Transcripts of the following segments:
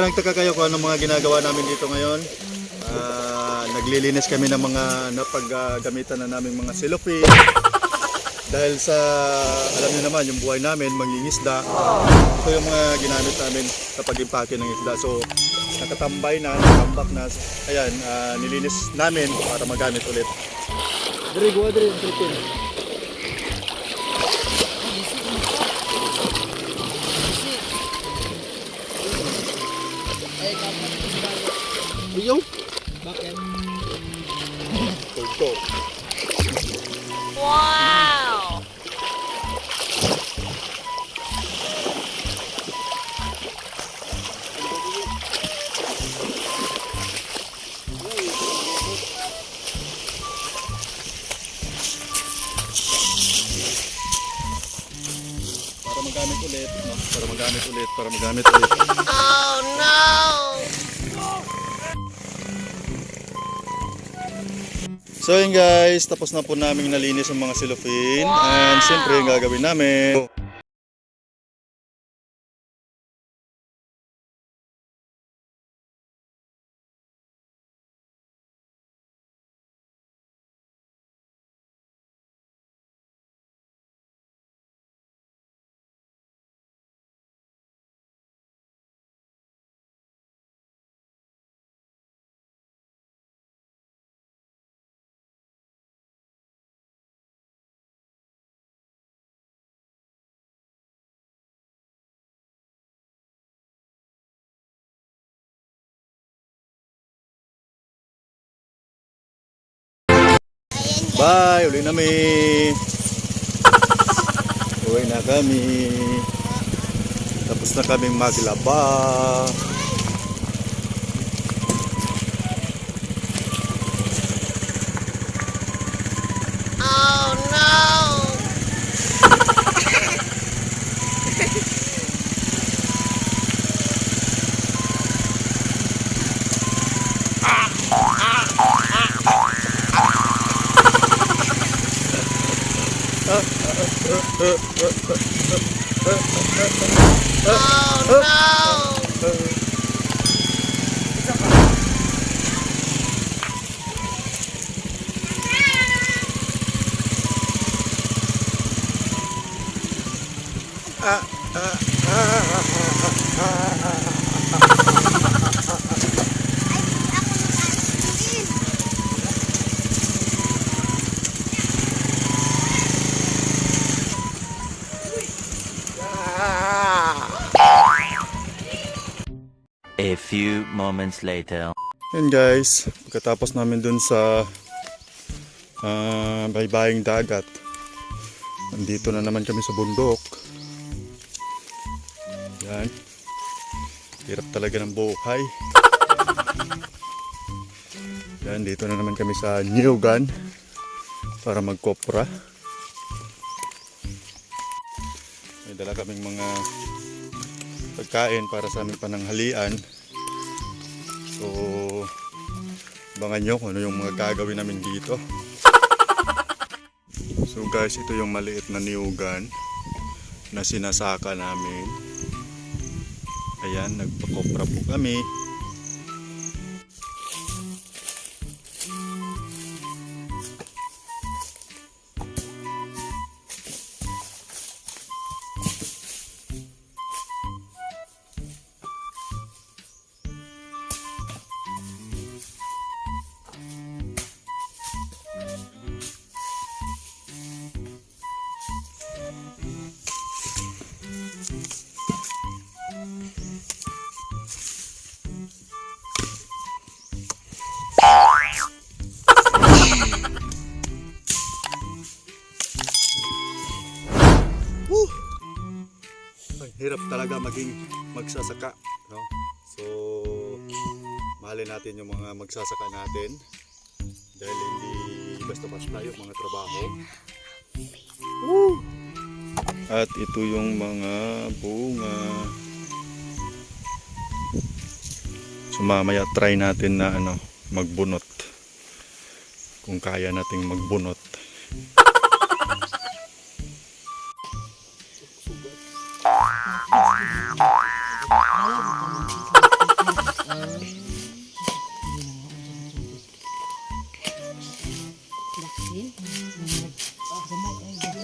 baka nagtaka kayo kung ano mga ginagawa namin dito ngayon. Ah, naglilinis kami ng mga napaggamitan na naming mga cellophane. Dahil sa, alam niyo naman, yung buhay namin, mangingisda. Ito yung mga ginamit namin sa pag-impake ng isda. So, nakatambay na, nakatambak na. Ayan, ah, nilinis namin para magamit ulit. Gua dari tripping. Uyong? Bakit? Tugtog. Wow! Magamit ulit. No? Para magamit ulit. Para magamit ulit. Oh no! So yun guys, tapos na po namin nalinis ang mga cellophane. And siyempre, yung gagawin namin. Bye! Uli na kami! Uwi na kami. Tapos na kaming maglaba. Oh no! Ah, ah, ah, ah, ah, ah, ah. Few moments later. Yan guys, pagkatapos namin dun sa ah, baybaying dagat, nandito na naman kami sa bundok. Yan. Hirap talaga ng buhay. Yan, dito na naman kami sa Newgan para magkopra. May dala kaming mga pagkain para sa aming pananghalian. So, abangan nyo kung ano yung mga gagawin namin dito. So guys, ito yung maliit na niyugan na sinasaka namin. Ayan, nagpakopra po kami. Hirap talaga maging magsasaka. No? So, mahalin natin yung mga magsasaka natin. Dahil hindi basta-basta yung mga trabaho. Woo! At ito yung mga bunga. So mamaya try natin na ano, magbunot. Kung kaya nating magbunot.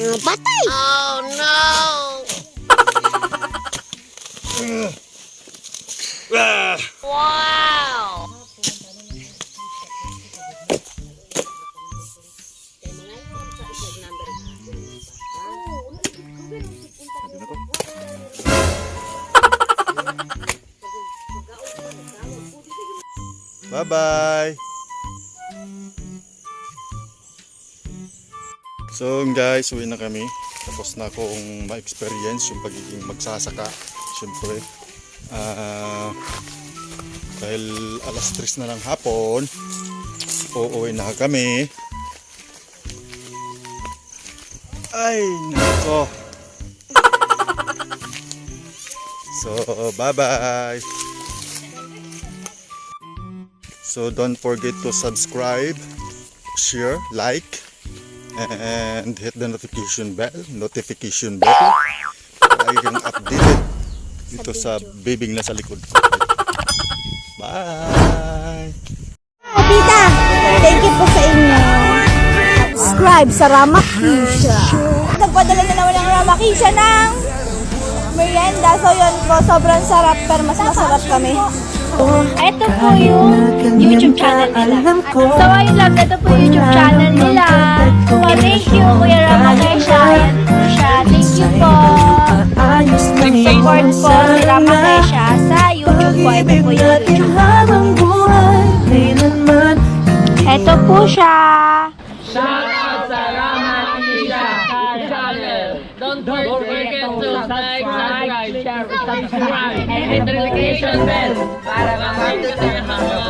patay! Oh no! Wow! Bye-bye! So guys, uwi na kami. Tapos na akong ma-experience yung pagiging magsasaka. Siyempre. Ah... dahil alas 3 na ng hapon, uuwi na kami. Ay, nako. So, bye-bye. So don't forget to subscribe, share, like, and hit the notification bell, notification bell para kang updated dito sa bibing na sa likod. Bye! Tita, thank you po sa inyo. Subscribe sa Ramakisha. Nagpadala na naman ng Ramakisha ng merienda. So yun po, sobrang sarap pero mas masarap kami. Ito po yung YouTube channel nila. So, ayun lang, ito po yung YouTube channel nila. So, thank you, Kuya Rama Kesha. Ayan po siya. Thank you po. Nag-support po si Rama Kesha sa YouTube po. Ito po yung YouTube. Ito po siya. Don't forget to like, subscribe, share, subscribe, and hit the notification bell. para ma-update kayo ng mga